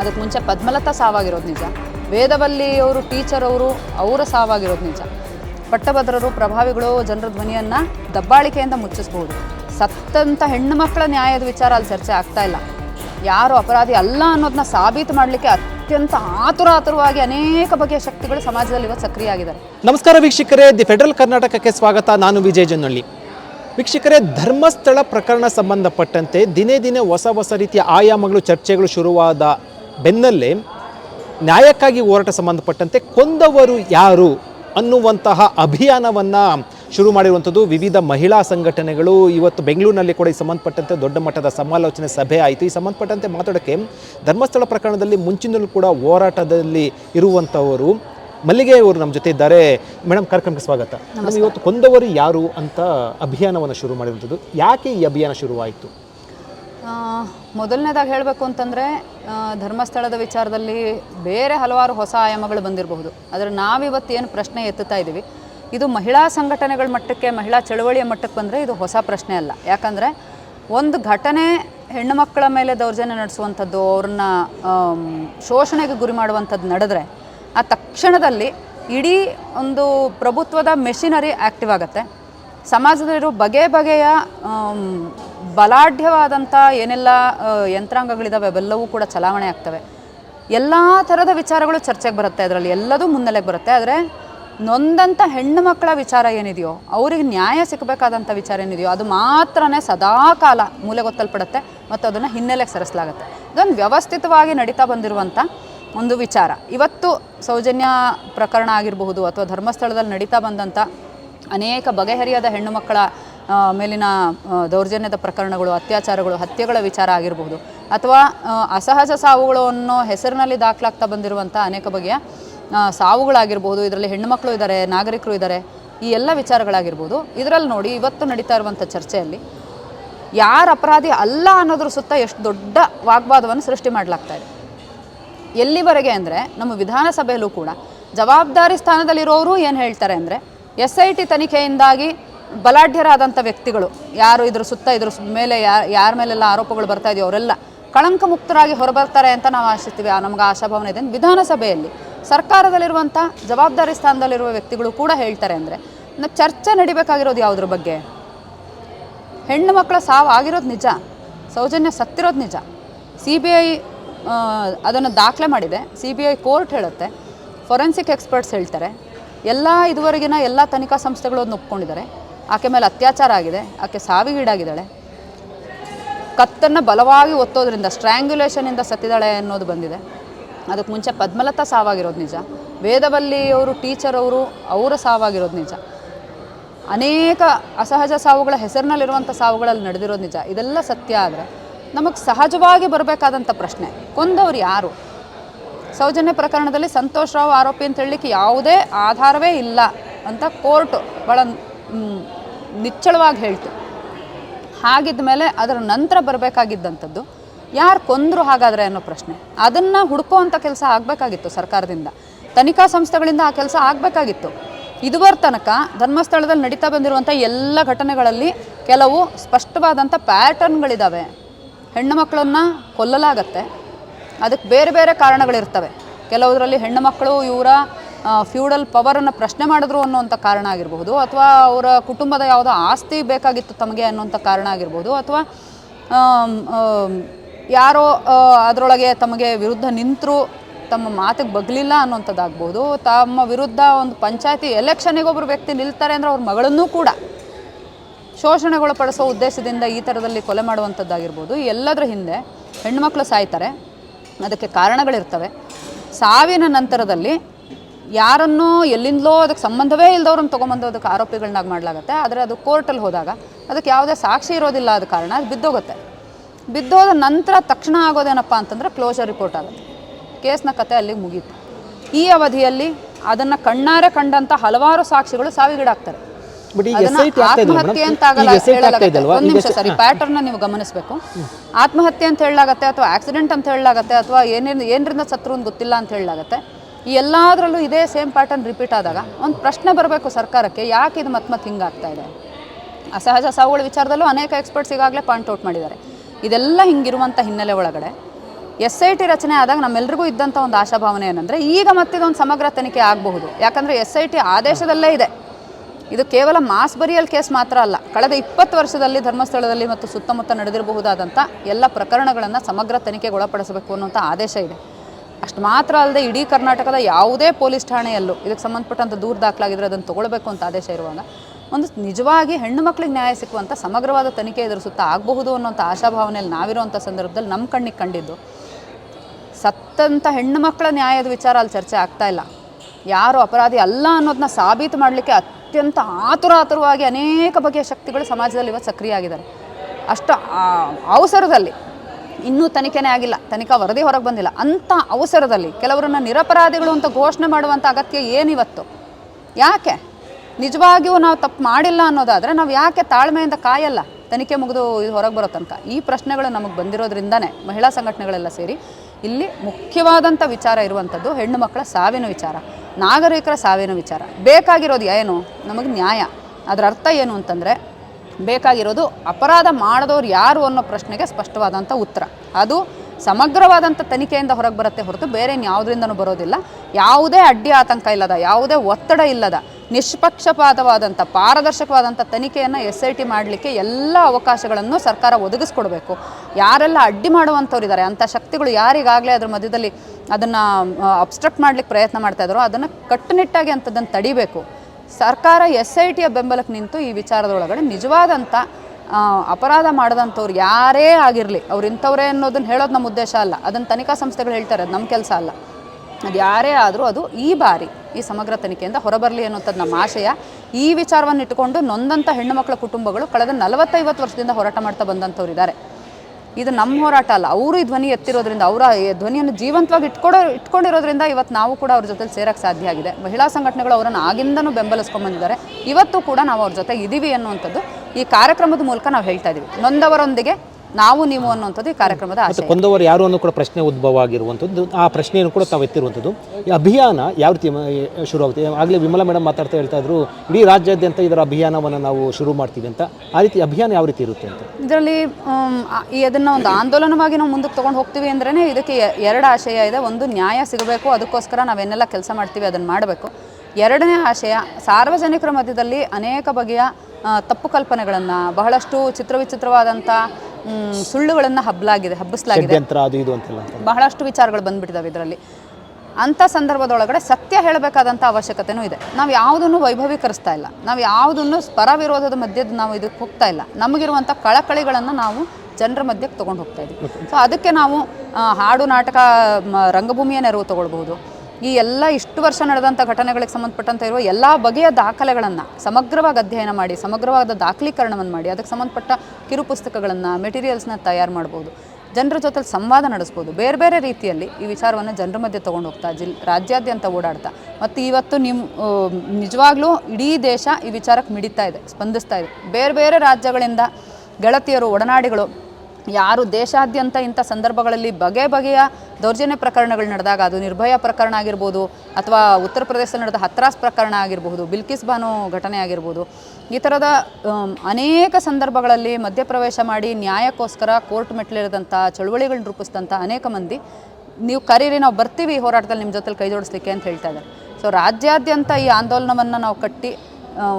ಅದಕ್ಕೆ ಮುಂಚೆ ಪದ್ಮಲತಾ ಸಾವಾಗಿರೋದು ನಿಜ. ವೇದವಲ್ಲಿ ಅವರು ಟೀಚರ್ ಅವರು, ಅವರ ಸಾವಾಗಿರೋದು ನಿಜ. ಪಟ್ಟಭದ್ರರು, ಪ್ರಭಾವಿಗಳು, ಜನರ ಧ್ವನಿಯನ್ನು ದಬ್ಬಾಳಿಕೆಯಿಂದ ಮುಚ್ಚಿಸ್ಬೋದು ಸತ್ತಂಥ ಹೆಣ್ಣು ಮಕ್ಕಳ ನ್ಯಾಯದ ವಿಚಾರ ಅಲ್ಲಿ ಚರ್ಚೆ ಆಗ್ತಾ ಇಲ್ಲ. ಯಾರು ಅಪರಾಧಿ ಅಲ್ಲ ಅನ್ನೋದನ್ನ ಸಾಬೀತು ಮಾಡಲಿಕ್ಕೆ ಅತ್ಯಂತ ಆತುರ ಆತುರವಾಗಿ ಅನೇಕ ಬಗೆಯ ಶಕ್ತಿಗಳು ಸಮಾಜದಲ್ಲಿ ಇವತ್ತು ಸಕ್ರಿಯ ಆಗಿದ್ದಾರೆ ನಮಸ್ಕಾರ ವೀಕ್ಷಕರೇ, ದಿ ಫೆಡರಲ್ ಕರ್ನಾಟಕಕ್ಕೆ ಸ್ವಾಗತ. ನಾನು ವಿಜಯ್ ಜನ್ನಳ್ಳಿ. ವೀಕ್ಷಕರೇ, ಧರ್ಮಸ್ಥಳ ಪ್ರಕರಣ ಸಂಬಂಧಪಟ್ಟಂತೆ ದಿನೇ ದಿನೇ ಹೊಸ ಹೊಸ ರೀತಿಯ ಆಯಾಮಗಳು, ಚರ್ಚೆಗಳು ಶುರುವಾದ ಬೆನ್ನಲ್ಲೇ ನ್ಯಾಯಕ್ಕಾಗಿ ಹೋರಾಟ ಸಂಬಂಧಪಟ್ಟಂತೆ ಕೊಂದವರು ಯಾರು ಅನ್ನುವಂತಹ ಅಭಿಯಾನವನ್ನು ಶುರು ಮಾಡಿರುವಂಥದ್ದು ವಿವಿಧ ಮಹಿಳಾ ಸಂಘಟನೆಗಳು. ಇವತ್ತು ಬೆಂಗಳೂರಿನಲ್ಲಿ ಕೂಡ ಈ ಸಂಬಂಧಪಟ್ಟಂತೆ ದೊಡ್ಡ ಮಟ್ಟದ ಸಮಾಲೋಚನೆ ಸಭೆ ಆಯಿತು. ಈ ಸಂಬಂಧಪಟ್ಟಂತೆ ಮಾತಾಡೋಕ್ಕೆ ಧರ್ಮಸ್ಥಳ ಪ್ರಕರಣದಲ್ಲಿ ಮುಂಚಿನಲ್ಲೂ ಕೂಡ ಹೋರಾಟದಲ್ಲಿ ಇರುವಂಥವರು ಮಲ್ಲಿಗೆ ಅವರು ನಮ್ಮ ಜೊತೆ ಇದ್ದಾರೆ. ಮೇಡಮ್ ಕಾರ್ಯಕ್ರಮಕ್ಕೆ ಸ್ವಾಗತ. ಇವತ್ತು ಕೊಂದವರು ಯಾರು ಅಂತ ಅಭಿಯಾನವನ್ನು ಶುರು ಮಾಡಿರುವಂಥದ್ದು. ಯಾಕೆ ಈ ಅಭಿಯಾನ ಶುರುವಾಯಿತು? ಮೊದಲನೇದಾಗಿ ಹೇಳಬೇಕು ಅಂತಂದರೆ ಧರ್ಮಸ್ಥಳದ ವಿಚಾರದಲ್ಲಿ ಬೇರೆ ಹಲವಾರು ಹೊಸ ಆಯಾಮಗಳು ಬಂದಿರಬಹುದು. ಆದರೆ ಏನು ಪ್ರಶ್ನೆ ಎತ್ತುತ್ತಾ ಇದ್ದೀವಿ ಇದು ಮಹಿಳಾ ಸಂಘಟನೆಗಳ ಮಟ್ಟಕ್ಕೆ, ಮಹಿಳಾ ಚಳವಳಿಯ ಮಟ್ಟಕ್ಕೆ ಬಂದರೆ ಇದು ಹೊಸ ಪ್ರಶ್ನೆ ಅಲ್ಲ. ಯಾಕಂದರೆ ಒಂದು ಘಟನೆ ಹೆಣ್ಣು ಮಕ್ಕಳ ಮೇಲೆ ದೌರ್ಜನ್ಯ ನಡೆಸುವಂಥದ್ದು, ಅವ್ರನ್ನ ಶೋಷಣೆಗೆ ಗುರಿ ಮಾಡುವಂಥದ್ದು ನಡೆದ್ರೆ, ಆ ತಕ್ಷಣದಲ್ಲಿ ಇಡೀ ಒಂದು ಪ್ರಭುತ್ವದ ಮೆಷಿನರಿ ಆ್ಯಕ್ಟಿವ್ ಆಗುತ್ತೆ. ಸಮಾಜದಲ್ಲಿರೋ ಬಗೆ ಬಗೆಯ ಬಲಾಢ್ಯವಾದಂಥ ಏನೆಲ್ಲ ಯಂತ್ರಾಂಗಗಳಿದ್ದಾವೆ ಅವೆಲ್ಲವೂ ಕೂಡ ಚಲಾವಣೆ ಆಗ್ತವೆ. ಎಲ್ಲ ಥರದ ವಿಚಾರಗಳು ಚರ್ಚೆಗೆ ಬರುತ್ತೆ ಅದರಲ್ಲಿ. ಎಲ್ಲದೂ ಮುನ್ನೆಲೆಗೆ ಬರುತ್ತೆ. ಆದರೆ ನೊಂದಂಥ ಹೆಣ್ಣು ಮಕ್ಕಳ ವಿಚಾರ ಏನಿದೆಯೋ, ಅವರಿಗೆ ನ್ಯಾಯ ಸಿಗಬೇಕಾದಂಥ ವಿಚಾರ ಏನಿದೆಯೋ, ಅದು ಮಾತ್ರನೇ ಸದಾ ಕಾಲ ಮೂಲೆಗೊತ್ತಲ್ಪಡುತ್ತೆ ಮತ್ತು ಅದನ್ನು ಹಿನ್ನೆಲೆಗೆ ಸರಿಸಲಾಗುತ್ತೆ. ಇದೊಂದು ವ್ಯವಸ್ಥಿತವಾಗಿ ನಡೀತಾ ಬಂದಿರುವಂಥ ಒಂದು ವಿಚಾರ. ಇವತ್ತು ಸೌಜನ್ಯ ಪ್ರಕರಣ ಆಗಿರಬಹುದು ಅಥವಾ ಧರ್ಮಸ್ಥಳದಲ್ಲಿ ನಡೀತಾ ಬಂದಂಥ ಅನೇಕ ಬಗೆಹರಿಯಾದ ಹೆಣ್ಣು ಮಕ್ಕಳ ಮೇಲಿನ ದೌರ್ಜನ್ಯದ ಪ್ರಕರಣಗಳು, ಅತ್ಯಾಚಾರಗಳು, ಹತ್ಯೆಗಳ ವಿಚಾರ ಆಗಿರಬಹುದು ಅಥವಾ ಅಸಹಜ ಸಾವುಗಳು ಅನ್ನೋ ಹೆಸರಿನಲ್ಲಿ ದಾಖಲಾಗ್ತಾ ಬಂದಿರುವಂಥ ಅನೇಕ ಬಗೆಯ ಸಾವುಗಳಾಗಿರ್ಬೋದು, ಇದರಲ್ಲಿ ಹೆಣ್ಣುಮಕ್ಕಳು ಇದ್ದಾರೆ, ನಾಗರಿಕರು ಇದ್ದಾರೆ, ಈ ಎಲ್ಲ ವಿಚಾರಗಳಾಗಿರ್ಬೋದು. ಇದರಲ್ಲಿ ನೋಡಿ, ಇವತ್ತು ನಡೀತಾ ಇರುವಂಥ ಚರ್ಚೆಯಲ್ಲಿ ಯಾರು ಅಪರಾಧಿ ಅಲ್ಲ ಅನ್ನೋದ್ರ ಸುತ್ತ ಎಷ್ಟು ದೊಡ್ಡ ವಾಗ್ವಾದವನ್ನು ಸೃಷ್ಟಿ ಮಾಡಲಾಗ್ತಾ ಇದೆ. ಎಲ್ಲಿವರೆಗೆ ಅಂದರೆ, ನಮ್ಮ ವಿಧಾನಸಭೆಯಲ್ಲೂ ಕೂಡ ಜವಾಬ್ದಾರಿ ಸ್ಥಾನದಲ್ಲಿರೋರು ಏನು ಹೇಳ್ತಾರೆ ಅಂದರೆ ಎಸ್ ಐ ಟಿ ತನಿಖೆಯಿಂದಾಗಿ ಬಲಾಢ್ಯರಾದಂಥ ವ್ಯಕ್ತಿಗಳು. ಯಾರು ಇದ್ರ ಸುತ್ತ, ಇದ್ರ ಮೇಲೆ ಯಾರ ಯಾರ ಮೇಲೆಲ್ಲ ಆರೋಪಗಳು ಬರ್ತಾ ಇದೆಯೋ ಅವರೆಲ್ಲ ಕಳಂಕ ಮುಕ್ತರಾಗಿ ಹೊರಬರ್ತಾರೆ ಅಂತ ನಾವು ಆಶಿಸ್ತೀವಿ. ನಮ್ಗೆ ಆಶಾಭಾವನೆ ಇದೆ. ವಿಧಾನಸಭೆಯಲ್ಲಿ ಸರ್ಕಾರದಲ್ಲಿರುವಂಥ ಜವಾಬ್ದಾರಿ ಸ್ಥಾನದಲ್ಲಿರುವ ವ್ಯಕ್ತಿಗಳು ಕೂಡ ಹೇಳ್ತಾರೆ ಅಂದರೆ ಚರ್ಚೆ ನಡಿಬೇಕಾಗಿರೋದು ಯಾವುದ್ರ ಬಗ್ಗೆ? ಹೆಣ್ಣು ಮಕ್ಕಳ ಸಾವು ಆಗಿರೋದು ನಿಜ, ಸೌಜನ್ಯ ಸತ್ತಿರೋದು ನಿಜ. ಸಿ ಬಿ ಐ ಅದನ್ನು ದಾಖಲೆ ಮಾಡಿದೆ. ಸಿ ಬಿ ಐ ಕೋರ್ಟ್ ಹೇಳುತ್ತೆ. ಫೊರೆನ್ಸಿಕ್ ಎಕ್ಸ್ಪರ್ಟ್ಸ್ ಹೇಳ್ತಾರೆ. ಎಲ್ಲ ಇದುವರೆಗಿನ ಎಲ್ಲ ತನಿಖಾ ಸಂಸ್ಥೆಗಳು ಅದನ್ನ ಒಪ್ಕೊಂಡಿದ್ದಾರೆ. ಆಕೆ ಮೇಲೆ ಅತ್ಯಾಚಾರ ಆಗಿದೆ, ಆಕೆ ಸಾವಿಗೀಡಾಗಿದ್ದಾಳೆ. ಕತ್ತನ್ನು ಬಲವಾಗಿ ಒತ್ತೋದ್ರಿಂದ ಸ್ಟ್ರ್ಯಾಂಗ್ಯುಲೇಷನಿಂದ ಸತ್ತಿದ್ದಾಳೆ ಅನ್ನೋದು ಬಂದಿದೆ. ಅದಕ್ಕೆ ಮುಂಚೆ ಪದ್ಮಲತಾ ಸಾವಾಗಿರೋದು ನಿಜ. ವೇದವಲ್ಲಿಯವರು ಟೀಚರ್ ಅವರು, ಅವರ ಸಾವಾಗಿರೋದು ನಿಜ. ಅನೇಕ ಅಸಹಜ ಸಾವುಗಳ ಹೆಸರಿನಲ್ಲಿರುವಂಥ ಸಾವುಗಳಲ್ಲಿ ನಡೆದಿರೋದು ನಿಜ. ಇದೆಲ್ಲ ಸತ್ಯ ಆದರೆ ನಮಗೆ ಸಹಜವಾಗಿ ಬರಬೇಕಾದಂಥ ಪ್ರಶ್ನೆ, ಕೊಂದವರು ಯಾರು? ಸೌಜನ್ಯ ಪ್ರಕರಣದಲ್ಲಿ ಸಂತೋಷ್ ರಾವ್ ಆರೋಪಿ ಅಂತ ಹೇಳಲಿಕ್ಕೆ ಯಾವುದೇ ಆಧಾರವೇ ಇಲ್ಲ ಅಂತ ಕೋರ್ಟ್ ಭಾಳ ನಿಚ್ಚಳವಾಗಿ ಹೇಳ್ತು. ಹಾಗಿದ್ದ ಮೇಲೆ ಅದರ ನಂತರ ಬರಬೇಕಾಗಿದ್ದಂಥದ್ದು, ಯಾರು ಕೊಂದರು ಹಾಗಾದರೆ ಅನ್ನೋ ಪ್ರಶ್ನೆ. ಅದನ್ನು ಹುಡ್ಕೋವಂಥ ಕೆಲಸ ಆಗಬೇಕಾಗಿತ್ತು ಸರ್ಕಾರದಿಂದ. ತನಿಖಾ ಸಂಸ್ಥೆಗಳಿಂದ ಆ ಕೆಲಸ ಆಗಬೇಕಾಗಿತ್ತು. ಇದುವರ ತನಕ ಧರ್ಮಸ್ಥಳದಲ್ಲಿ ನಡೀತಾ ಬಂದಿರುವಂಥ ಎಲ್ಲ ಘಟನೆಗಳಲ್ಲಿ ಕೆಲವು ಸ್ಪಷ್ಟವಾದಂಥ ಪ್ಯಾಟರ್ನ್ಗಳಿದ್ದಾವೆ ಹೆಣ್ಣು ಮಕ್ಕಳನ್ನು ಕೊಲ್ಲಲಾಗತ್ತೆ. ಅದಕ್ಕೆ ಬೇರೆ ಬೇರೆ ಕಾರಣಗಳಿರ್ತವೆ. ಕೆಲವುದರಲ್ಲಿ ಹೆಣ್ಣು ಮಕ್ಕಳು ಇವರ ಫ್ಯೂಡಲ್ ಪವರನ್ನು ಪ್ರಶ್ನೆ ಮಾಡಿದ್ರು ಅನ್ನುವಂಥ ಕಾರಣ ಆಗಿರಬಹುದು, ಅಥವಾ ಅವರ ಕುಟುಂಬದ ಯಾವುದೋ ಆಸ್ತಿ ಬೇಕಾಗಿತ್ತು ತಮಗೆ ಅನ್ನುವಂಥ ಕಾರಣ ಆಗಿರ್ಬೋದು ಅಥವಾ ಯಾರೋ ಅದರೊಳಗೆ ತಮಗೆ ವಿರುದ್ಧ ನಿಂತರು ತಮ್ಮ ಮಾತಿಗೆ ಬಗ್ಲಿಲ್ಲ ಅನ್ನುವಂಥದ್ದಾಗ್ಬೋದು ತಮ್ಮ ವಿರುದ್ಧ ಒಂದು ಪಂಚಾಯತಿ ಎಲೆಕ್ಷನಿಗೆ ಒಬ್ಬರು ವ್ಯಕ್ತಿ ನಿಲ್ತಾರೆ ಅಂದರೆ ಅವ್ರ ಮಗಳನ್ನೂ ಕೂಡ ಶೋಷಣೆಗೊಳಪಡಿಸೋ ಉದ್ದೇಶದಿಂದ ಈ ಥರದಲ್ಲಿ ಕೊಲೆ ಮಾಡುವಂಥದ್ದಾಗಿರ್ಬೋದು. ಎಲ್ಲದರ ಹಿಂದೆ ಹೆಣ್ಮಕ್ಳು ಸಾಯ್ತಾರೆ, ಅದಕ್ಕೆ ಕಾರಣಗಳಿರ್ತವೆ. ಸಾವಿನ ನಂತರದಲ್ಲಿ ಯಾರನ್ನೋ ಎಲ್ಲಿಂದಲೋ ಅದಕ್ಕೆ ಸಂಬಂಧವೇ ಇಲ್ಲದವ್ರನ್ನ ತೊಗೊಂಬಂದು ಅದಕ್ಕೆ ಆರೋಪಿಗಳನ್ನಾಗಿ ಮಾಡಲಾಗತ್ತೆ. ಆದರೆ ಅದು ಕೋರ್ಟಲ್ಲಿ ಹೋದಾಗ ಅದಕ್ಕೆ ಯಾವುದೇ ಸಾಕ್ಷಿ ಇರೋದಿಲ್ಲ ಆದ ಕಾರಣ ಅದು ಬಿದ್ದೋಗುತ್ತೆ. ಬಿದ್ದೋದ ನಂತರ ತಕ್ಷಣ ಆಗೋದೇನಪ್ಪ ಅಂತಂದರೆ ಕ್ಲೋಸರ್ ರಿಪೋರ್ಟ್ ಆಗುತ್ತೆ. ಕೇಸ್ನ ಕತೆ ಅಲ್ಲಿಗೆ ಮುಗೀತು. ಈ ಅವಧಿಯಲ್ಲಿ ಅದನ್ನು ಕಣ್ಣಾರೆ ಕಂಡಂಥ ಹಲವಾರು ಸಾಕ್ಷಿಗಳು ಸಾವಿಗೀಡಾಗ್ತಾರೆ. ಆತ್ಮಹತ್ಯೆ ಅಂತ ಆಗಲ್ಲ ಒಂದ್ ನಿಮಿಷ ಸರಿ ಪ್ಯಾಟರ್ನ್ ನೀವು ಗಮನಿಸಬೇಕು. ಆತ್ಮಹತ್ಯೆ ಅಂತ ಹೇಳಲಾಗತ್ತೆ ಅಥವಾ ಆಕ್ಸಿಡೆಂಟ್ ಅಂತ ಹೇಳಲಾಗತ್ತೆ ಅಥವಾ ಏನೇನು ಏನರಿಂದ ಸತ್ರು ಅಂತ ಗೊತ್ತಿಲ್ಲ ಅಂತ ಹೇಳಲಾಗತ್ತೆ. ಎಲ್ಲದರಲ್ಲೂ ಇದೇ ಸೇಮ್ ಪ್ಯಾಟರ್ನ್ ರಿಪೀಟ್ ಆದಾಗ ಒಂದು ಪ್ರಶ್ನೆ ಬರಬೇಕು ಸರ್ಕಾರಕ್ಕೆ, ಯಾಕೆ ಇದು ಮತ್ತೆ ಮತ್ತೆ ಹಿಂಗಾಗ್ತಾ ಇದೆ? ಅಸಹಜ ಸಾವುಗಳ ವಿಚಾರದಲ್ಲೂ ಅನೇಕ ಎಕ್ಸ್ಪರ್ಟ್ಸ್ ಈಗಾಗಲೇ ಪಾಯಿಂಟ್ ಔಟ್ ಮಾಡಿದ್ದಾರೆ. ಇದೆಲ್ಲ ಹಿಂಗಿರುವಂಥ ಹಿನ್ನೆಲೆ ಒಳಗಡೆ ಎಸ್ ಐ ಟಿ ರಚನೆ ಆದಾಗ ನಮ್ಮೆಲ್ರಿಗೂ ಇದ್ದಂಥ ಒಂದು ಆಶಾಭಾವನೆ ಏನಂದರೆ, ಈಗ ಮತ್ತಿದೊಂದು ಸಮಗ್ರ ತನಿಖೆ ಆಗಬಹುದು. ಯಾಕಂದರೆ ಎಸ್ ಐ ಟಿ ಆದೇಶದಲ್ಲೇ ಇದೆ. ಇದು ಕೇವಲ ಮಾಸ್ ಬರಿಯಲ್ ಕೇಸ್ ಮಾತ್ರ ಅಲ್ಲ, ಕಳೆದ ಇಪ್ಪತ್ತು ವರ್ಷದಲ್ಲಿ ಧರ್ಮಸ್ಥಳದಲ್ಲಿ ಮತ್ತು ಸುತ್ತಮುತ್ತ ನಡೆದಿರಬಹುದಾದಂಥ ಎಲ್ಲ ಪ್ರಕರಣಗಳನ್ನು ಸಮಗ್ರ ತನಿಖೆಗೆ ಒಳಪಡಿಸಬೇಕು ಅನ್ನುವಂಥ ಆದೇಶ ಇದೆ. ಅಷ್ಟು ಮಾತ್ರ ಅಲ್ಲದೆ ಇಡೀ ಕರ್ನಾಟಕದ ಯಾವುದೇ ಪೊಲೀಸ್ ಠಾಣೆಯಲ್ಲೂ ಇದಕ್ಕೆ ಸಂಬಂಧಪಟ್ಟಂಥ ದೂರು ದಾಖಲಾಗಿದ್ರೆ ಅದನ್ನು ತಗೊಳ್ಬೇಕು ಅಂತ ಆದೇಶ ಇರುವಾಗ ಒಂದು ನಿಜವಾಗಿ ಹೆಣ್ಣು ಮಕ್ಕಳಿಗೆ ನ್ಯಾಯ ಸಿಕ್ಕುವಂಥ ಸಮಗ್ರವಾದ ತನಿಖೆ ಎದುರಿಸುತ್ತಾ ಸುತ್ತ ಆಗಬಹುದು ಅನ್ನೋಂಥ ಆಶಾಭಾವನೆಯಲ್ಲಿ ನಾವಿರುವಂಥ ಸಂದರ್ಭದಲ್ಲಿ ನಮ್ಮ ಕಣ್ಣಿಗೆ ಕಂಡಿದ್ದು. ಸತ್ತಂಥ ಹೆಣ್ಣು ಮಕ್ಕಳ ನ್ಯಾಯದ ವಿಚಾರ ಅಲ್ಲಿ ಚರ್ಚೆ ಆಗ್ತಾ ಇಲ್ಲ. ಯಾರು ಅಪರಾಧಿ ಅಲ್ಲ ಅನ್ನೋದನ್ನ ಸಾಬೀತು ಮಾಡಲಿಕ್ಕೆ ಅತ್ಯಂತ ಆತುರ ಆತುರವಾಗಿ ಅನೇಕ ಬಗೆಯ ಶಕ್ತಿಗಳು ಸಮಾಜದಲ್ಲಿ ಇವತ್ತು ಸಕ್ರಿಯ ಆಗಿದ್ದಾರೆ. ಅಷ್ಟು ಅವಸರದಲ್ಲಿ ಇನ್ನೂ ತನಿಖೆನೇ ಆಗಿಲ್ಲ, ತನಿಖಾ ವರದಿ ಹೊರಗೆ ಬಂದಿಲ್ಲ. ಅಂಥ ಅವಸರದಲ್ಲಿ ಕೆಲವರನ್ನ ನಿರಪರಾಧಿಗಳು ಅಂತ ಘೋಷಣೆ ಮಾಡುವಂಥ ಅಗತ್ಯ ಏನಿವತ್ತು? ಯಾಕೆ? ನಿಜವಾಗಿಯೂ ನಾವು ತಪ್ಪು ಮಾಡಿಲ್ಲ ಅನ್ನೋದಾದರೆ ನಾವು ಯಾಕೆ ತಾಳ್ಮೆಯಿಂದ ಕಾಯಲ್ಲ? ತನಿಖೆ ಮುಗಿದು ಇದು ಹೊರಗೆ ಬರೋ ತನಕ. ಈ ಪ್ರಶ್ನೆಗಳು ನಮಗೆ ಬಂದಿರೋದ್ರಿಂದನೇ ಮಹಿಳಾ ಸಂಘಟನೆಗಳೆಲ್ಲ ಸೇರಿ ಇಲ್ಲಿ ಮುಖ್ಯವಾದಂಥ ವಿಚಾರ ಇರುವಂಥದ್ದು ಹೆಣ್ಣು ಮಕ್ಕಳ ಸಾವಿನ ವಿಚಾರ, ನಾಗರಿಕರ ಸಾವಿನ ವಿಚಾರ. ಬೇಕಾಗಿರೋದು ಏನು? ನಮಗೆ ನ್ಯಾಯ. ಅದರ ಅರ್ಥ ಏನು ಅಂತಂದರೆ ಬೇಕಾಗಿರೋದು ಅಪರಾಧ ಮಾಡಿದವ್ರು ಯಾರು ಅನ್ನೋ ಪ್ರಶ್ನೆಗೆ ಸ್ಪಷ್ಟವಾದಂಥ ಉತ್ತರ. ಅದು ಸಮಗ್ರವಾದಂಥ ತನಿಖೆಯಿಂದ ಹೊರಗೆ ಬರುತ್ತೆ ಹೊರತು ಬೇರೆ ಯಾವುದರಿಂದನೂ ಬರೋದಿಲ್ಲ. ಯಾವುದೇ ಅಡ್ಡಿ ಆತಂಕ ಇಲ್ಲದ, ಯಾವುದೇ ಒತ್ತಡ ಇಲ್ಲದ, ನಿಷ್ಪಕ್ಷಪಾತವಾದಂಥ, ಪಾರದರ್ಶಕವಾದಂಥ ತನಿಖೆಯನ್ನು ಎಸ್ ಐ ಟಿ ಮಾಡಲಿಕ್ಕೆ ಎಲ್ಲ ಅವಕಾಶಗಳನ್ನು ಸರ್ಕಾರ ಒದಗಿಸ್ಕೊಡ್ಬೇಕು. ಯಾರೆಲ್ಲ ಅಡ್ಡಿ ಮಾಡುವಂಥವ್ರಿದ್ದಾರೆ ಅಂಥ ಶಕ್ತಿಗಳು ಯಾರಿಗಾಗಲೇ ಅದ್ರ ಮಧ್ಯದಲ್ಲಿ ಅದನ್ನು ಅಬ್ಸ್ಟ್ರಕ್ಟ್ ಮಾಡ್ಲಿಕ್ಕೆ ಪ್ರಯತ್ನ ಮಾಡ್ತಾಯಿದ್ರು ಅದನ್ನು ಕಟ್ಟುನಿಟ್ಟಾಗಿ ಅಂಥದ್ದನ್ನು ತಡಿಬೇಕು. ಸರ್ಕಾರ ಎಸ್ ಐ ಟಿಯ ಬೆಂಬಲಕ್ಕೆ ನಿಂತು ಈ ವಿಚಾರದೊಳಗಡೆ ನಿಜವಾದಂಥ ಅಪರಾಧ ಮಾಡಿದಂಥವ್ರು ಯಾರೇ ಆಗಿರಲಿ, ಅವ್ರು ಇಂಥವ್ರೇ ಅನ್ನೋದನ್ನ ಹೇಳೋದು ನಮ್ಮ ಉದ್ದೇಶ ಅಲ್ಲ. ಅದನ್ನು ತನಿಖಾ ಸಂಸ್ಥೆಗಳು ಹೇಳ್ತಾರೆ, ಅದು ನಮ್ಮ ಕೆಲಸ ಅಲ್ಲ. ಅದು ಯಾರೇ ಆದರೂ ಅದು ಈ ಬಾರಿ, ಈ ಸಮಗ್ರ ತನಿಖೆಯಿಂದ ಹೊರಬರಲಿ ಅನ್ನೋಂಥದ್ದು ನಮ್ಮ ಆಶಯ. ಈ ವಿಚಾರವನ್ನು ಇಟ್ಟುಕೊಂಡು ನೊಂದಂಥ ಹೆಣ್ಣು ಮಕ್ಕಳ ಕುಟುಂಬಗಳು ಕಳೆದ ನಲವತ್ತೈವತ್ತು ವರ್ಷದಿಂದ ಹೋರಾಟ ಮಾಡ್ತಾ ಬಂದಂಥವ್ರು ಇದ್ದಾರೆ ಇದು ನಮ್ಮ ಹೋರಾಟ ಅಲ್ಲ. ಅವರು ಈ ಧ್ವನಿ ಎತ್ತಿರೋದ್ರಿಂದ, ಅವರ ಧ್ವನಿಯನ್ನು ಜೀವಂತವಾಗಿ ಇಟ್ಕೊಡೋ, ಇಟ್ಕೊಂಡಿರೋದ್ರಿಂದ ಇವತ್ತು ನಾವು ಕೂಡ ಅವ್ರ ಜೊತೆ ಸೇರಕ್ಕೆ ಸಾಧ್ಯ ಆಗಿದೆ. ಮಹಿಳಾ ಸಂಘಟನೆಗಳು ಅವರನ್ನು ಆಗಿಂದನೂ ಬೆಂಬಲಿಸ್ಕೊಂಡ್ಬಂದಿದ್ದಾರೆ ಇವತ್ತು ಕೂಡ ನಾವು ಅವ್ರ ಜೊತೆ ಇದ್ದೀವಿ ಅನ್ನುವಂಥದ್ದು ಈ ಕಾರ್ಯಕ್ರಮದ ಮೂಲಕ ನಾವು ಹೇಳ್ತಾ ಇದ್ದೀವಿ ನೊಂದವರೊಂದಿಗೆ ನಾವು ನೀವು ಅನ್ನುವಂಥದ್ದು ಈ ಕಾರ್ಯಕ್ರಮದ ಆಶಯ. ಕೊಂದವರು ಯಾರು ಅನ್ನೋ ಕೂಡ ಪ್ರಶ್ನೆ ಉದ್ಭವ ಆಗಿರುವಂಥದ್ದು. ಆ ಪ್ರಶ್ನೆಯನ್ನು ಕೂಡ ತಾವು ಎತ್ತಿರುವಂಥದ್ದು. ಈ ಅಭಿಯಾನ ಯಾವ ರೀತಿ ಶುರು ಶುರುವಾಗುತ್ತೆ? ಆಗಲೇ ವಿಮಲಾ ಮೇಡಮ್ ಮಾತಾಡ್ತಾ ಹೇಳ್ತಾ ಇದ್ರು ಇಡೀ ರಾಜ್ಯಾದ್ಯಂತ ಇದರ ಅಭಿಯಾನವನ್ನು ನಾವು ಶುರು ಮಾಡ್ತೀವಿ ಅಂತ. ಆ ರೀತಿ ಅಭಿಯಾನ ಯಾವ ರೀತಿ ಇರುತ್ತೆ ಅಂತ? ಇದರಲ್ಲಿ ಈ ಅದನ್ನು ಒಂದು ಆಂದೋಲನವಾಗಿ ನಾವು ಮುಂದಕ್ಕೆ ತೊಗೊಂಡು ಹೋಗ್ತೀವಿ ಅಂದ್ರೆ ಇದಕ್ಕೆ ಎರಡು ಆಶಯ ಇದೆ. ಒಂದು ನ್ಯಾಯ ಸಿಗಬೇಕು ಅದಕ್ಕೋಸ್ಕರ ನಾವೇನೆಲ್ಲ ಕೆಲಸ ಮಾಡ್ತೀವಿ ಅದನ್ನು ಮಾಡಬೇಕು. ಎರಡನೇ ಆಶಯ ಸಾರ್ವಜನಿಕರ ಮಧ್ಯದಲ್ಲಿ ಅನೇಕ ಬಗೆಯ ತಪ್ಪು ಕಲ್ಪನೆಗಳನ್ನು ಬಹಳಷ್ಟು ಚಿತ್ರವಿಚಿತ್ರವಾದಂಥ ಸುಳ್ಳುಗಳನ್ನು ಹಬ್ಬಲಾಗಿದೆ ಹಬ್ಬಿಸಲಾಗಿದೆ. ಅದು ಇದು ಅಂತೆಲ್ಲ ಬಹಳಷ್ಟು ವಿಚಾರಗಳು ಬಂದ್ಬಿಟ್ಟಿದಾವೆ ಇದರಲ್ಲಿ. ಅಂಥ ಸಂದರ್ಭದೊಳಗಡೆ ಸತ್ಯ ಹೇಳಬೇಕಾದಂಥ ಅವಶ್ಯಕತೆನೂ ಇದೆ. ನಾವು ಯಾವುದನ್ನು ವೈಭವೀಕರಿಸ್ತಾ ಇಲ್ಲ. ನಾವು ಯಾವುದನ್ನು ಪರ ವಿರೋಧದ ಮಧ್ಯದ ನಾವು ಇದಕ್ಕೆ ಹೋಗ್ತಾ ಇಲ್ಲ. ನಮಗಿರುವಂಥ ಕಳಕಳಿಗಳನ್ನು ನಾವು ಜನರ ಮಧ್ಯಕ್ಕೆ ತಗೊಂಡು ಹೋಗ್ತಾ ಇದ್ದೀವಿ ಸೊ ಅದಕ್ಕೆ ನಾವು ಹಾಡು ನಾಟಕ ರಂಗಭೂಮಿಯ ನೆರವು ತೊಗೊಳ್ಬಹುದು. ಈ ಎಲ್ಲ ಇಷ್ಟು ವರ್ಷ ನಡೆದಂಥ ಘಟನೆಗಳಿಗೆ ಸಂಬಂಧಪಟ್ಟಂತೆ ಇರುವ ಎಲ್ಲ ಬಗೆಯ ದಾಖಲೆಗಳನ್ನು ಸಮಗ್ರವಾಗಿ ಅಧ್ಯಯನ ಮಾಡಿ, ಸಮಗ್ರವಾದ ದಾಖಲೀಕರಣವನ್ನು ಮಾಡಿ, ಅದಕ್ಕೆ ಸಂಬಂಧಪಟ್ಟ ಕಿರು ಪುಸ್ತಕಗಳನ್ನು ಮೆಟೀರಿಯಲ್ಸ್ನ ತಯಾರು ಮಾಡ್ಬೋದು. ಜನರ ಜೊತೆ ಸಂವಾದ ನಡೆಸ್ಬೋದು. ಬೇರೆ ಬೇರೆ ರೀತಿಯಲ್ಲಿ ಈ ವಿಚಾರವನ್ನು ಜನರ ಮಧ್ಯೆ ತೊಗೊಂಡು ಹೋಗ್ತಾ, ಜಿಲ್, ರಾಜ್ಯಾದ್ಯಂತ ಓಡಾಡ್ತಾ. ಮತ್ತು ಇವತ್ತು ನಿಮ್ಮ ನಿಜವಾಗ್ಲೂ ಇಡೀ ದೇಶ ಈ ವಿಚಾರಕ್ಕೆ ಮಿಡಿತಾ ಇದೆ, ಸ್ಪಂದಿಸ್ತಾ ಇದೆ. ಬೇರೆ ಬೇರೆ ರಾಜ್ಯಗಳಿಂದ ಗೆಳತಿಯರು, ಒಡನಾಡಿಗಳು ಯಾರು ದೇಶಾದ್ಯಂತ ಇಂಥ ಸಂದರ್ಭಗಳಲ್ಲಿ ಬಗೆ ಬಗೆಯ ದೌರ್ಜನ್ಯ ಪ್ರಕರಣಗಳು ನಡೆದಾಗ ಅದು ನಿರ್ಭಯ ಪ್ರಕರಣ ಆಗಿರ್ಬೋದು ಅಥವಾ ಉತ್ತರ ಪ್ರದೇಶದಲ್ಲಿ ನಡೆದ ಹತ್ರಾಸ್ ಪ್ರಕರಣ ಆಗಿರಬಹುದು ಬಿಲ್ಕಿಸ್ ಬಾನು ಘಟನೆ ಆಗಿರ್ಬೋದು, ಈ ಥರದ ಅನೇಕ ಸಂದರ್ಭಗಳಲ್ಲಿ ಮಧ್ಯಪ್ರವೇಶ ಮಾಡಿ ನ್ಯಾಯಕ್ಕೋಸ್ಕರ ಕೋರ್ಟ್ ಮೆಟ್ಲಿರದಂಥ ಚಳುವಳಿಗಳನ್ನ ರೂಪಿಸಿದಂಥ ಅನೇಕ ಮಂದಿ ನೀವು ಕರೀರಿ, ನಾವು ಬರ್ತೀವಿ ಹೋರಾಟದಲ್ಲಿ ನಿಮ್ಮ ಜೊತೆಲಿ ಕೈ ಜೋಡಿಸ್ಲಿಕ್ಕೆ ಅಂತ ಹೇಳ್ತಾ ಇದ್ದಾರೆ. ಸೊ, ರಾಜ್ಯಾದ್ಯಂತ ಈ ಆಂದೋಲನವನ್ನು ನಾವು ಕಟ್ಟಿ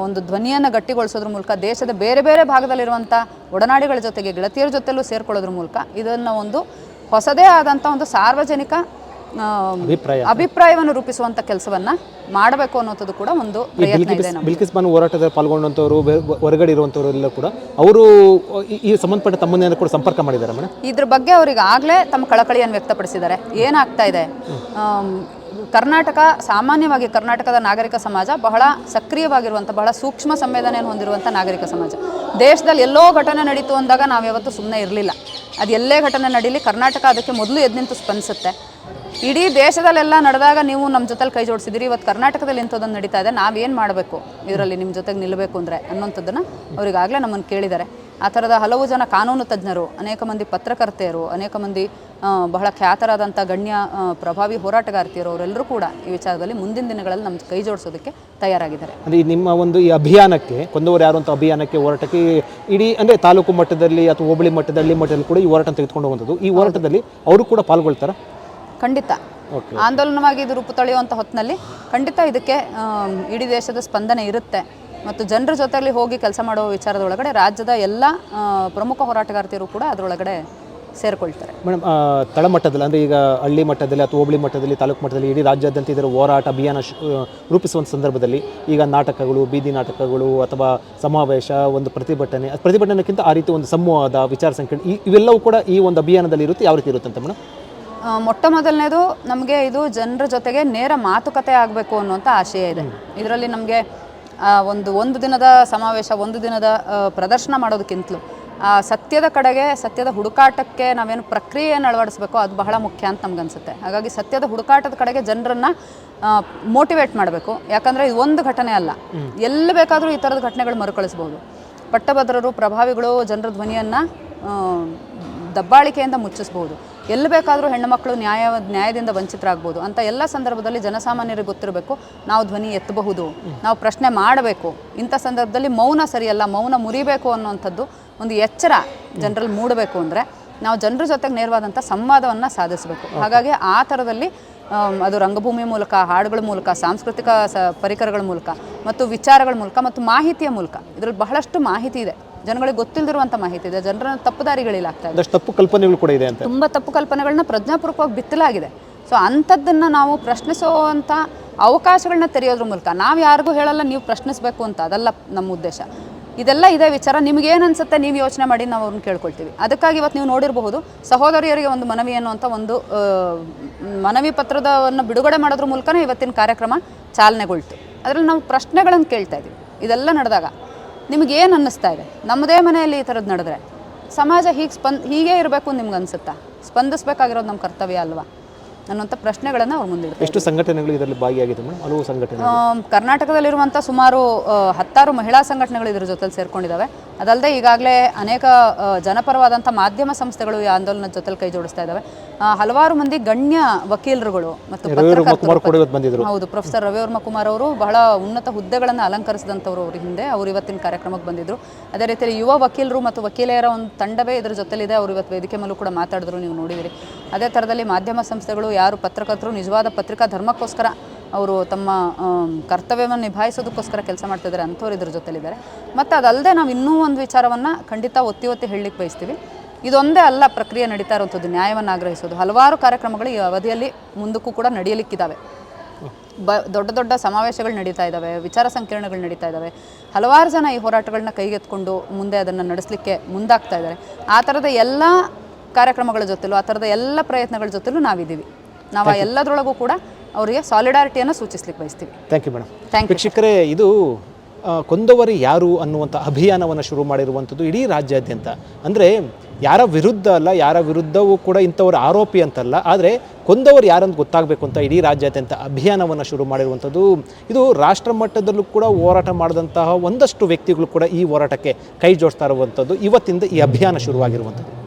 ಒಂದು ಧ್ವನಿಯನ್ನು ಗಟ್ಟಿಗೊಳಿಸೋದ್ರ ಮೂಲಕ ದೇಶದ ಬೇರೆ ಬೇರೆ ಭಾಗದಲ್ಲಿರುವಂಥ ಒಡನಾಡಿಗಳ ಜೊತೆಗೆ ಗೆಳತಿಯರ ಜೊತೆಲೂ ಸೇರ್ಕೊಳ್ಳೋದ್ರ ಮೂಲಕ ಇದನ್ನು ಒಂದು ಹೊಸದೇ ಆದಂಥ ಒಂದು ಸಾರ್ವಜನಿಕ ಅಭಿಪ್ರಾಯವನ್ನು ರೂಪಿಸುವಂತ ಕೆಲಸವನ್ನ ಮಾಡಬೇಕು ಅನ್ನೋದು ಕೂಡ ಒಂದು ಈ ಪ್ರಯತ್ನ ಇದೆ ಬಿಲ್ಕಿಸ್ ನಮ್ಮದು. ಬಿಲ್ಕಿಸ್ ಬಾನು ಹೋರಾಟದಲ್ಲಿ ಪಾಲ್ಗೊಂಡಂತವರು ಹೊರಗಡೆ ಇರುವಂತವರು ಎಲ್ಲ ಕೂಡ ಅವರು ಈ- ಸಂಬಂಧಪಟ್ಟ ತಮ್ಮನ್ನ ಕೂಡ ಸಂಪರ್ಕ ಮಾಡಿದ್ದಾರೆ ಮೇಡಮ್? ಇದ್ರ ಬಗ್ಗೆ ಅವರಿಗೆ ಆಗ್ಲೇ ತಮ್ಮ ಕಳಕಳಿಯನ್ನು ವ್ಯಕ್ತಪಡಿಸಿದ್ದಾರೆ. ಏನಾಗ್ತಾ ಇದೆ? ಕರ್ನಾಟಕ, ಸಾಮಾನ್ಯವಾಗಿ ಕರ್ನಾಟಕದ ನಾಗರಿಕ ಸಮಾಜ ಬಹಳ ಸಕ್ರಿಯವಾಗಿರುವಂಥ, ಬಹಳ ಸೂಕ್ಷ್ಮ ಸಂವೇದನೆಯನ್ನು ಹೊಂದಿರುವಂಥ ನಾಗರಿಕ ಸಮಾಜ. ದೇಶದಲ್ಲಿ ಎಲ್ಲೋ ಘಟನೆ ನಡೀತು ಅಂದಾಗ ನಾವು ಯಾವತ್ತೂ ಸುಮ್ಮನೆ ಇರಲಿಲ್ಲ. ಅದು ಎಲ್ಲೇ ಘಟನೆ ನಡೀಲಿ, ಕರ್ನಾಟಕ ಅದಕ್ಕೆ ಮೊದಲು ಎದ್ದು ನಿಂತು ಸ್ಪಂದಿಸುತ್ತೆ. ಇಡೀ ದೇಶದಲ್ಲೆಲ್ಲ ನಡೆದಾಗ ನೀವು ನಮ್ಮ ಜೊತೆಲಿ ಕೈ ಜೋಡಿಸಿದಿರಿ, ಇವತ್ತು ಕರ್ನಾಟಕದಲ್ಲಿ ಇಂಥದ್ದೊಂದು ನಡೀತಾ ಇದೆ, ನಾವೇನು ಮಾಡಬೇಕು? ಇದರಲ್ಲಿ ನಿಮ್ಮ ಜೊತೆಗೆ ನಿಲ್ಲಬೇಕು ಅಂದರೆ ಅನ್ನೋಂಥದ್ದನ್ನು ಅವರಿಗಾಗಲೇ ನಮ್ಮನ್ನು ಕೇಳಿದ್ದಾರೆ. ಆ ಥರದ ಹಲವು ಜನ ಕಾನೂನು ತಜ್ಞರು ಅನೇಕ ಮಂದಿ ಪತ್ರಕರ್ತೆಯರು ಅನೇಕ ಮಂದಿ ಬಹಳ ಖ್ಯಾತರಾದಂಥ ಗಣ್ಯ ಪ್ರಭಾವಿ ಹೋರಾಟಗಾರ್ತಿಯರು ಅವರೆಲ್ಲರೂ ಕೂಡ ಈ ವಿಚಾರದಲ್ಲಿ ಮುಂದಿನ ದಿನಗಳಲ್ಲಿ ನಮ್ಮ ಕೈ ಜೋಡಿಸೋದಕ್ಕೆ ತಯಾರಾಗಿದ್ದಾರೆ. ಅಂದರೆ ಈ ನಿಮ್ಮ ಒಂದು ಈ ಅಭಿಯಾನಕ್ಕೆ ಕೊಂದವರು ಯಾರು ಅಂತ ಅಭಿಯಾನಕ್ಕೆ ಹೋರಾಟಕ್ಕೆ ಇಡೀ ಅಂದರೆ ತಾಲೂಕು ಮಟ್ಟದಲ್ಲಿ ಅಥವಾ ಹೋಬಳಿ ಮಟ್ಟದಲ್ಲಿ ಹಳ್ಳಿ ಮಟ್ಟದಲ್ಲಿ ಕೂಡ ಈ ಹೋರಾಟ ತೆಗೆದುಕೊಂಡು ಹೋಗುವಂಥದ್ದು. ಈ ಹೋರಾಟದಲ್ಲಿ ಅವರು ಕೂಡ ಪಾಲ್ಗೊಳ್ತಾರೆ? ಖಂಡಿತ. ಓಕೆ. ಆಂದೋಲನವಾಗಿ ಇದು ರೂಪು ತಳೆಯುವಂಥ ಹೊತ್ತಿನಲ್ಲಿ ಖಂಡಿತ ಇದಕ್ಕೆ ಇಡೀ ದೇಶದ ಸ್ಪಂದನೆ ಇರುತ್ತೆ. ಮತ್ತು ಜನರ ಜೊತೆಯಲ್ಲಿ ಹೋಗಿ ಕೆಲಸ ಮಾಡೋ ವಿಚಾರದೊಳಗಡೆ ರಾಜ್ಯದ ಎಲ್ಲ ಪ್ರಮುಖ ಹೋರಾಟಗಾರ್ತಿಯರು ಕೂಡ ಅದರೊಳಗಡೆ ಸೇರಿಕೊಳ್ತಾರೆ. ಮೇಡಮ್ ತಳಮಟ್ಟದಲ್ಲಿ ಅಂದರೆ ಈಗ ಹಳ್ಳಿ ಮಟ್ಟದಲ್ಲಿ ಅಥವಾ ಹೋಬಳಿ ಮಟ್ಟದಲ್ಲಿ ತಾಲೂಕು ಮಟ್ಟದಲ್ಲಿ ಇಡೀ ರಾಜ್ಯಾದ್ಯಂತ ಇದರ ಹೋರಾಟ ಅಭಿಯಾನ ರೂಪಿಸುವಂಥ ಸಂದರ್ಭದಲ್ಲಿ ಈಗ ನಾಟಕಗಳು ಬೀದಿ ನಾಟಕಗಳು ಅಥವಾ ಸಮಾವೇಶ ಒಂದು ಪ್ರತಿಭಟನೆ ಪ್ರತಿಭಟನೆಗಿಂತ ಆ ರೀತಿ ಒಂದು ಸಮೂಹದ ವಿಚಾರ ಸಂಕಿರಣ ಈ ಇವೆಲ್ಲವೂ ಕೂಡ ಈ ಒಂದು ಅಭಿಯಾನದಲ್ಲಿ ಇರುತ್ತೆ ಯಾವ ರೀತಿ ಇರುತ್ತಂತೆ ಮೇಡಮ್? ಮೊಟ್ಟ ಮೊದಲನೇದು ನಮಗೆ ಇದು ಜನರ ಜೊತೆಗೆ ನೇರ ಮಾತುಕತೆ ಆಗಬೇಕು ಅನ್ನುವಂಥ ಆಶಯ ಇದೆ. ಇದರಲ್ಲಿ ನಮಗೆ ಒಂದು ಒಂದು ದಿನದ ಸಮಾವೇಶ ಒಂದು ದಿನದ ಪ್ರದರ್ಶನ ಮಾಡೋದಕ್ಕಿಂತಲೂ ಆ ಸತ್ಯದ ಕಡೆಗೆ ಸತ್ಯದ ಹುಡುಕಾಟಕ್ಕೆ ನಾವೇನು ಪ್ರಕ್ರಿಯೆಯನ್ನು ಅಳವಡಿಸ್ಬೇಕೋ ಅದು ಬಹಳ ಮುಖ್ಯ ಅಂತ ನಮ್ಗನ್ಸುತ್ತೆ. ಹಾಗಾಗಿ ಸತ್ಯದ ಹುಡುಕಾಟದ ಕಡೆಗೆ ಜನರನ್ನು ಮೋಟಿವೇಟ್ ಮಾಡಬೇಕು. ಯಾಕಂದರೆ ಇದು ಒಂದು ಘಟನೆ ಅಲ್ಲ. ಎಲ್ಲಿ ಬೇಕಾದರೂ ಈ ಥರದ ಘಟನೆಗಳು ಮರುಕಳಿಸ್ಬೋದು. ಪಟ್ಟಭದ್ರರು ಪ್ರಭಾವಿಗಳು ಜನರ ಧ್ವನಿಯನ್ನು ದಬ್ಬಾಳಿಕೆಯಿಂದ ಮುಚ್ಚಿಸ್ಬೋದು. ಎಲ್ಲಿ ಬೇಕಾದರೂ ಹೆಣ್ಣುಮಕ್ಕಳು ನ್ಯಾಯ ನ್ಯಾಯದಿಂದ ವಂಚಿತರಾಗ್ಬೋದು ಅಂತ ಎಲ್ಲ ಸಂದರ್ಭದಲ್ಲಿ ಜನಸಾಮಾನ್ಯರಿಗೆ ಗೊತ್ತಿರಬೇಕು ನಾವು ಧ್ವನಿ ಎತ್ತಬಹುದು ನಾವು ಪ್ರಶ್ನೆ ಮಾಡಬೇಕು. ಇಂಥ ಸಂದರ್ಭದಲ್ಲಿ ಮೌನ ಸರಿಯಲ್ಲ ಮೌನ ಮುರಿಬೇಕು ಅನ್ನುವಂಥದ್ದು ಒಂದು ಎಚ್ಚರ ಜನರಲ್ಲಿ ಮೂಡಬೇಕು ಅಂದರೆ ನಾವು ಜನರ ಜೊತೆಗೆ ನೇರವಾದಂಥ ಸಂವಾದವನ್ನು ಸಾಧಿಸಬೇಕು. ಹಾಗಾಗಿ ಆ ಥರದಲ್ಲಿ ಅದು ರಂಗಭೂಮಿ ಮೂಲಕ ಹಾಡುಗಳ ಮೂಲಕ ಸಾಂಸ್ಕೃತಿಕ ಸ ಪರಿಕರಗಳ ಮೂಲಕ ಮತ್ತು ವಿಚಾರಗಳ ಮೂಲಕ ಮತ್ತು ಮಾಹಿತಿಯ ಮೂಲಕ ಇದರಲ್ಲಿ ಬಹಳಷ್ಟು ಮಾಹಿತಿ ಇದೆ. ಜನಗಳಿಗೆ ಗೊತ್ತಿಲ್ಲದಿರುವಂಥ ಮಾಹಿತಿ ಇದೆ. ಜನರನ್ನು ತಪ್ಪುದಾರಿಗಳಿಲಾಗ್ತಾ ಇದೆ. ತಪ್ಪು ಕಲ್ಪನೆಗಳು ಕೂಡ ಇದೆ ಅಂತ. ತುಂಬ ತಪ್ಪು ಕಲ್ಪನೆಗಳನ್ನ ಪ್ರಜ್ಞಾಪೂರ್ವಕವಾಗಿ ಬಿತ್ತಲಾಗಿದೆ. ಸೊ ಅಂಥದ್ದನ್ನು ನಾವು ಪ್ರಶ್ನಿಸುವಂಥ ಅವಕಾಶಗಳನ್ನ ತೆರೆಯೋದ್ರ ಮೂಲಕ ನಾವು ಯಾರಿಗೂ ಹೇಳಲ್ಲ ನೀವು ಪ್ರಶ್ನಿಸಬೇಕು ಅಂತ ಅದಲ್ಲ ನಮ್ಮ ಉದ್ದೇಶ. ಇದೆಲ್ಲ ಇದೇ ವಿಚಾರ ನಿಮ್ಗೆ ಏನು ಅನ್ಸುತ್ತೆ ನೀವು ಯೋಚನೆ ಮಾಡಿ ನಾವು ಅವ್ರನ್ನ ಕೇಳ್ಕೊಳ್ತೀವಿ. ಅದಕ್ಕಾಗಿ ಇವತ್ತು ನೀವು ನೋಡಿರಬಹುದು ಸಹೋದರಿಯರಿಗೆ ಒಂದು ಮನವಿ ಅನ್ನುವಂಥ ಒಂದು ಮನವಿ ಪತ್ರದವನ್ನು ಬಿಡುಗಡೆ ಮಾಡೋದ್ರ ಮೂಲಕನೇ ಇವತ್ತಿನ ಕಾರ್ಯಕ್ರಮ ಚಾಲನೆಗೊಳ್ತು. ಅದರಲ್ಲಿ ನಾವು ಪ್ರಶ್ನೆಗಳನ್ನು ಕೇಳ್ತಾ ಇದ್ದೀವಿ ಇದೆಲ್ಲ ನಡೆದಾಗ ನಿಮಗೇನು ಅನ್ನಿಸ್ತಾ ಇದೆ? ನಮ್ಮದೇ ಮನೆಯಲ್ಲಿ ಈ ಥರದ್ದು ನಡೆದ್ರೆ. ಸಮಾಜ ಹೀಗೆ ಸ್ಪಂದ್, ಹೀಗೇ ಇರಬೇಕು ನಿಮ್ಗೆ ಅನಿಸುತ್ತಾ ಸ್ಪಂದಿಸಬೇಕಾಗಿರೋದು ನಮ್ಮ ಕರ್ತವ್ಯ ಅಲ್ವಾ? ಅನ್ನುವಂಥ ಪ್ರಶ್ನೆಗಳನ್ನು ಅವ್ರು ಮುಂದಿಡ್ತಾರೆ. ಎಷ್ಟು ಸಂಘಟನೆಗಳು ಇದರಲ್ಲಿ ಭಾಗಿಯಾಗಿದೆ ಮೇಡಮ್? ಹಲವು ಸಂಘಟನೆ ಕರ್ನಾಟಕದಲ್ಲಿರುವಂಥ ಸುಮಾರು ಹತ್ತಾರು ಮಹಿಳಾ ಸಂಘಟನೆಗಳು ಇದರ ಜೊತೆಲಿ ಸೇರ್ಕೊಂಡಿದ್ದಾವೆ. ಅದಲ್ಲದೆ ಈಗಾಗಲೇ ಅನೇಕ ಜನಪರವಾದಂಥ ಮಾಧ್ಯಮ ಸಂಸ್ಥೆಗಳು ಈ ಆಂದೋಲನದ ಜೊತೆಲಿ ಕೈ ಜೋಡಿಸ್ತಾ ಇದ್ದಾವೆ. ಹಲವಾರು ಮಂದಿ ಗಣ್ಯ ವಕೀಲರುಗಳು ಮತ್ತು ಬಂದಿದ್ದರು ಹೌದು ಪ್ರೊಫೆಸರ್ ರವಿವರ್ಮ ಕುಮಾರ್ ಅವರು ಬಹಳ ಉನ್ನತ ಹುದ್ದೆಗಳನ್ನು ಅಲಂಕರಿಸಿದಂಥವ್ರು ಅವ್ರ ಹಿಂದೆ. ಅವರು ಇವತ್ತಿನ ಕಾರ್ಯಕ್ರಮಕ್ಕೆ ಬಂದಿದ್ದರು ಅದೇ ರೀತಿಯಲ್ಲಿ ಯುವ ವಕೀಲರು ಮತ್ತು ವಕೀಲೆಯರ ಒಂದು ತಂಡವೇ ಇದರ ಜೊತೆಲಿದೆ ಅವರು ಇವತ್ತು ವೇದಿಕೆ ಮೇಲೂ ಕೂಡ ಮಾತಾಡಿದ್ರು. ನೀವು ನೋಡಿದಿರಿ. ಅದೇ ಥರದಲ್ಲಿ ಮಾಧ್ಯಮ ಸಂಸ್ಥೆಗಳು ಯಾರು ಪತ್ರಕರ್ತರು, ನಿಜವಾದ ಪತ್ರಿಕಾ ಧರ್ಮಕ್ಕೋಸ್ಕರ ಅವರು ತಮ್ಮ ಕರ್ತವ್ಯವನ್ನು ನಿಭಾಯಿಸೋದಕ್ಕೋಸ್ಕರ ಕೆಲಸ ಮಾಡ್ತಿದ್ದಾರೆ ಅಂಥವ್ರು ಇದ್ರ ಜೊತೆಲಿದ್ದಾರೆ. ಮತ್ತು ಅದಲ್ಲದೆ ನಾವು ಇನ್ನೂ ಒಂದು ವಿಚಾರವನ್ನು ಖಂಡಿತ ಒತ್ತಿ ಒತ್ತಿ ಹೇಳಲಿಕ್ಕೆ ಬಯಸ್ತೀವಿ. ಇದೊಂದೇ ಅಲ್ಲ ಪ್ರಕ್ರಿಯೆ ನಡೀತಾ ಇರುವಂಥದ್ದು ನ್ಯಾಯವನ್ನು ಆಗ್ರಹಿಸೋದು. ಹಲವಾರು ಕಾರ್ಯಕ್ರಮಗಳು ಈ ಅವಧಿಯಲ್ಲಿ ಮುಂದಕ್ಕೂ ಕೂಡ ನಡೆಯಲಿಕ್ಕಿದ್ದಾವೆ ಬ, ದೊಡ್ಡ ದೊಡ್ಡ ಸಮಾವೇಶಗಳು ನಡೀತಾ ಇದ್ದಾವೆ ವಿಚಾರ ಸಂಕಿರಣಗಳು ನಡೀತಾ ಇದ್ದಾವೆ ಹಲವಾರು ಜನ ಈ ಹೋರಾಟಗಳನ್ನ ಕೈಗೆತ್ಕೊಂಡು ಮುಂದೆ ಅದನ್ನು ನಡೆಸಲಿಕ್ಕೆ ಮುಂದಾಗ್ತಾ ಇದ್ದಾರೆ. ಆ ಥರದ ಎಲ್ಲ ಕಾರ್ಯಕ್ರಮಗಳ ಜೊತೆಲೂ ಆ ಥರದ ಎಲ್ಲ ಪ್ರಯತ್ನಗಳ ಜೊತೆಲೂ ನಾವಿದ್ದೀವಿ. ನಾವು ಆ ಎಲ್ಲದರೊಳಗೂ ಕೂಡ ಅವರಿಗೆ ಸಾಲಿಡಾರಿಟಿಯನ್ನು ಸೂಚಿಸ್ಲಿಕ್ಕೆ ಬಯಸ್ತೀವಿ. ಥ್ಯಾಂಕ್ ಯು ಮೇಡಮ್ ಥ್ಯಾಂಕ್ ವೀಕ್ಷಕರೇ ಇದು ಕೊಂದವರು ಯಾರು ಅನ್ನುವಂಥ ಅಭಿಯಾನವನ್ನು ಶುರು ಮಾಡಿರುವಂಥದ್ದು ಇಡೀ ರಾಜ್ಯಾದ್ಯಂತ. ಅಂದರೆ ಯಾರ ವಿರುದ್ಧ ಅಲ್ಲ ಯಾರ ವಿರುದ್ಧವೂ ಕೂಡ ಇಂಥವ್ರ ಆರೋಪಿ ಅಂತಲ್ಲ ಆದರೆ ಕೊಂದವರು ಯಾರಂತ ಗೊತ್ತಾಗಬೇಕು ಅಂತ ಇಡೀ ರಾಜ್ಯಾದ್ಯಂತ ಅಭಿಯಾನವನ್ನು ಶುರು ಮಾಡಿರುವಂಥದ್ದು ಇದು ರಾಷ್ಟ್ರ ಮಟ್ಟದಲ್ಲೂ ಕೂಡ ಹೋರಾಟ ಮಾಡಿದಂತಹ ಒಂದಷ್ಟು ವ್ಯಕ್ತಿಗಳು ಕೂಡ ಈ ಹೋರಾಟಕ್ಕೆ ಕೈ ಜೋಡಿಸ್ತಾ ಇರುವಂಥದ್ದು ಇವತ್ತಿಂದ ಈ ಅಭಿಯಾನ ಶುರುವಾಗಿರುವಂಥದ್ದು.